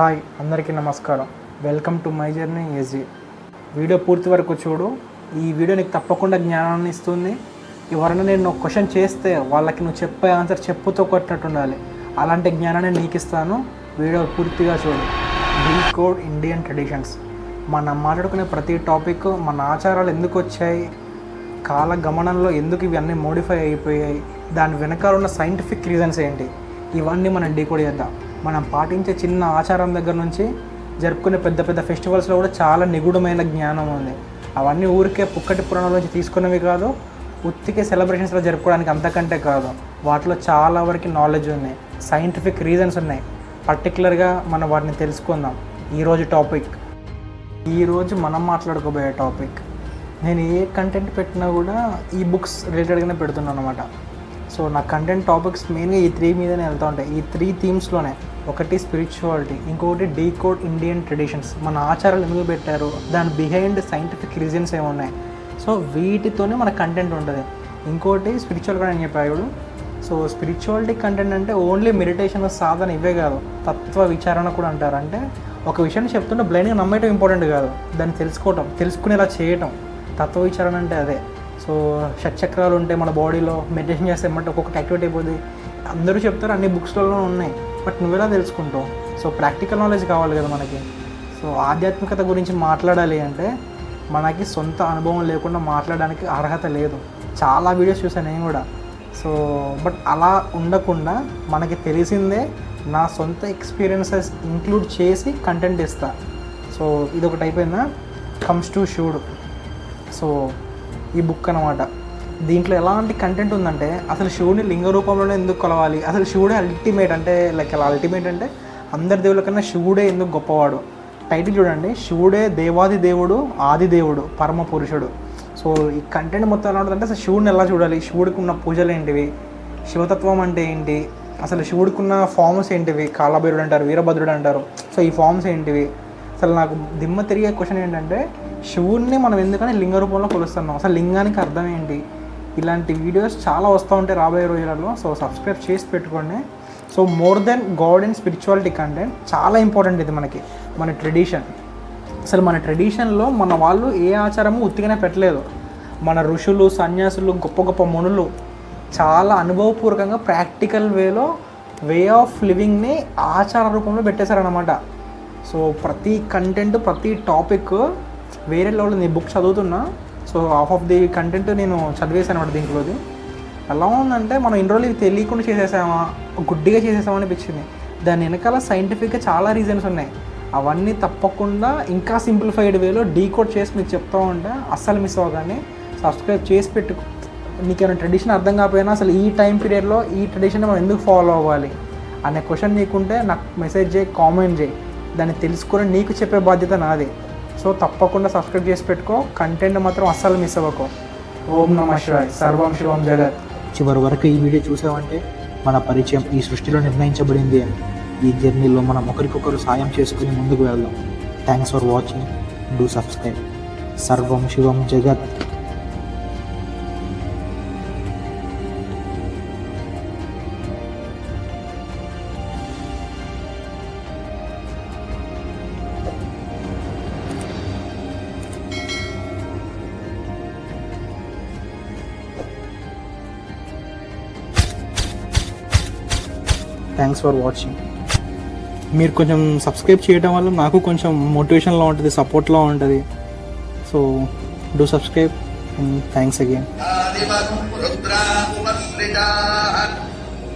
Hi అందరికీ నమస్కారం. Welcome to my journey ఏజీ. వీడియో పూర్తి వరకు చూడు. ఈ వీడియో నీకు తప్పకుండా జ్ఞానాన్ని ఇస్తుంది. ఎవరైనా నేను క్వశ్చన్ చేస్తే వాళ్ళకి నువ్వు చెప్పే ఆన్సర్ చెప్పుతో కొట్టినట్టు ఉండాలి. అలాంటి జ్ఞానాన్ని నీకు ఇస్తాను. వీడియో పూర్తిగా చూడు. Decode Indian traditions. మనం మాట్లాడుకునే ప్రతి టాపిక్ మన ఆచారాలు ఎందుకు వచ్చాయి? కాల గమనంలో ఎందుకు ఇవన్నీ మోడిఫై అయిపోయాయి? దాని వెనకాల ఉన్న సైంటిఫిక్ రీజన్స్ ఏంటి? ఇవన్నీ మనం డీకోడ్ చేద్దాం. మనం పాటించే చిన్న ఆచారం దగ్గర నుంచి జరుపుకునే పెద్ద పెద్ద ఫెస్టివల్స్లో కూడా చాలా నిగూఢమైన జ్ఞానం ఉంది. అవన్నీ ఊరికే పుక్కటి పురాణాల నుంచి తీసుకున్నవి కాదు ఉత్తికే సెలబ్రేషన్స్లో జరుపుకోవడానికి అంతకంటే కాదు. వాటిలో చాలా వరకు నాలెడ్జ్ ఉన్నాయి సైంటిఫిక్ రీజన్స్ ఉన్నాయి. పర్టికులర్గా మనం వాటిని తెలుసుకుందాం. ఈరోజు టాపిక్ ఈరోజు మనం మాట్లాడుకోబోయే టాపిక్ నేను ఏ కంటెంట్ పెట్టినా కూడా ఈ బుక్స్ రిలేటెడ్గానే పెడుతున్నాను అనమాట సో నా కంటెంట్ టాపిక్స్ మెయిన్గా ఈ త్రీ మీదనే వెళ్తూ ఉంటాయి. ఈ త్రీ థీమ్స్లోనే ఒకటి స్పిరిచువాలిటీ ఇంకొకటి డీకోడ్ ఇండియన్ ట్రెడిషన్స్ మన ఆచారాలు ఎందుకు పెట్టారు? దాని బిహైండ్ సైంటిఫిక్ రీజన్స్ ఏమున్నాయి సో వీటితోనే మన కంటెంట్ ఉంటుంది. ఇంకోటి స్పిరిచువల్ కూడా అని చెప్పాడు సో స్పిరిచువాలిటీ కంటెంట్ అంటే ఓన్లీ మెడిటేషన్ సాధన ఇవే కాదు. తత్వ విచారణ కూడా అంటారు. అంటే ఒక విషయాన్ని చెప్తుంటే బ్లైండ్గా నమ్మేయటం ఇంపార్టెంట్ కాదు. దాన్ని తెలుసుకోవటం తెలుసుకునేలా చేయటం. తత్వ విచారణ అంటే అదే. సో షట్చక్రాలు ఉంటాయి మన బాడీలో మెడిటేషన్ చేస్తే ఏమంటే ఒక్కొక్కటి యాక్టివేట్ అయిపోతుంది అందరూ చెప్తారు అన్ని బుక్స్లలో ఉన్నాయి బట్ నువ్వెలా తెలుసుకుంటావు? సో ప్రాక్టికల్ నాలెడ్జ్ కావాలి కదా మనకి. సో ఆధ్యాత్మికత గురించి మాట్లాడాలి అంటే మనకి సొంత అనుభవం లేకుండా మాట్లాడడానికి అర్హత లేదు. చాలా వీడియోస్ చూసాను నేను కూడా. సో బట్ అలా ఉండకుండా మనకి తెలిసిందే నా సొంత ఎక్స్పీరియన్సెస్ ఇంక్లూడ్ చేసి కంటెంట్ ఇస్తా. సో ఇది ఒకటి అయిపోయిందా కమ్స్ టు షూడ్. సో ఈ బుక్ అనమాట దీంట్లో ఎలాంటి కంటెంట్ ఉందంటే అసలు శివుని లింగ రూపంలోనే ఎందుకు కొలవాలి? అసలు శివుడే అల్టిమేట్ అంటే లైక్ అలా అల్టిమేట్ అంటే అందరి దేవుళ్ళ కన్నా శివుడే ఎందుకు గొప్పవాడు? టైటిల్ చూడండి. శివుడే దేవాది దేవుడు ఆది దేవుడు పరమ పురుషుడు. సో ఈ కంటెంట్ మొత్తం ఎలా ఉంటుందంటే అసలు శివుడిని ఎలా చూడాలి? శివుడికి ఉన్న పూజలు ఏంటివి? శివతత్వం అంటే ఏంటి? అసలు శివుడికి ఉన్న ఫార్మ్స్ ఏంటివి? కాలభైరుడు అంటారు వీరభద్రుడు అంటారు. సో ఈ ఫార్మ్స్ ఏంటివి? అసలు నాకు దిమ్మ తిరిగే క్వశ్చన్ ఏంటంటే శివుణ్ణి మనం ఎందుకని లింగ రూపంలో కొలుస్తున్నాం? అసలు లింగానికి అర్థం ఏంటి? ఇలాంటి వీడియోస్ చాలా వస్తూ ఉంటాయి రాబోయే రోజులలో. సో సబ్స్క్రైబ్ చేసి పెట్టుకోండి. So more than god and spirituality content చాలా ఇంపార్టెంట్ ఇది మనకి మన ట్రెడిషన్ అసలు మన ట్రెడిషన్లో మన వాళ్ళు ఏ ఆచారము ఉత్తిగానే పెట్టలేదు. మన ఋషులు సన్యాసులు గొప్ప గొప్ప మునులు చాలా అనుభవపూర్వకంగా ప్రాక్టికల్ వేలో వే ఆఫ్ లివింగ్ని ఆచార రూపంలో పెట్టేశారనమాట సో ప్రతి కంటెంట్ ప్రతి టాపిక్ వేరే లెవెల్ నేను బుక్ చదువుతున్నా. So half of the content నేను చదివేశాను అనమాట దీంట్లోది. ఎలా ఉందంటే మనం ఇన్ని రోజులు ఇవి తెలియకుండా చేసేసామా? గుడ్డిగా చేసేసామా అనిపించింది. దాని వెనకాల సైంటిఫిక్గా చాలా రీజన్స్ ఉన్నాయి. అవన్నీ తప్పకుండా ఇంకా సింప్లిఫైడ్ వేలో డీకోడ్ చేసి మీకు చెప్తా ఉంటే అస్సలు మిస్ అవ్వగానే సబ్స్క్రైబ్ చేసి పెట్టు నీకేమైనా ట్రెడిషన్ అర్థం కాకపోయినా అసలు ఈ టైం పీరియడ్లో ఈ ట్రెడిషన్ మనం ఎందుకు ఫాలో అవ్వాలి? అనే క్వశ్చన్ నీకుంటే నాకు మెసేజ్ చేయి కామెంట్ చేయి. దాన్ని తెలుసుకొని నీకు చెప్పే బాధ్యత నాది. సో తప్పకుండా సబ్స్క్రైబ్ చేసి పెట్టుకో. కంటెంట్ మాత్రం అస్సలు మిస్ అవ్వకో. ఓం నమ శివాయ్. సర్వం శివం జగత్. చివరి వరకు ఈ వీడియో చూసామంటే మన పరిచయం ఈ సృష్టిలో నిర్ణయించబడింది అని. ఈ జర్నీలో మనం ఒకరికొకరు సాయం చేసుకుని ముందుకు వెళ్దాం. Thanks for watching do subscribe సర్వం శివం జగత్. థ్యాంక్స్ ఫర్ వాచింగ్ మీరు కొంచెం సబ్స్క్రైబ్ చేయడం వల్ల నాకు కొంచెం మోటివేషన్లో ఉంటుంది సపోర్ట్లో ఉంటుంది so do subscribe thanks again आदिमम् रुद्रामुपसृजाः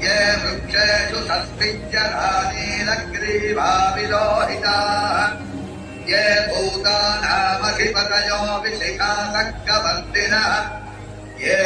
ये वृक्षेषु सस्मिञ्जरानीलग्रीवाविलोहिताः ये भूतानामधिपतयो विशिखासक्कवर्तिनः ये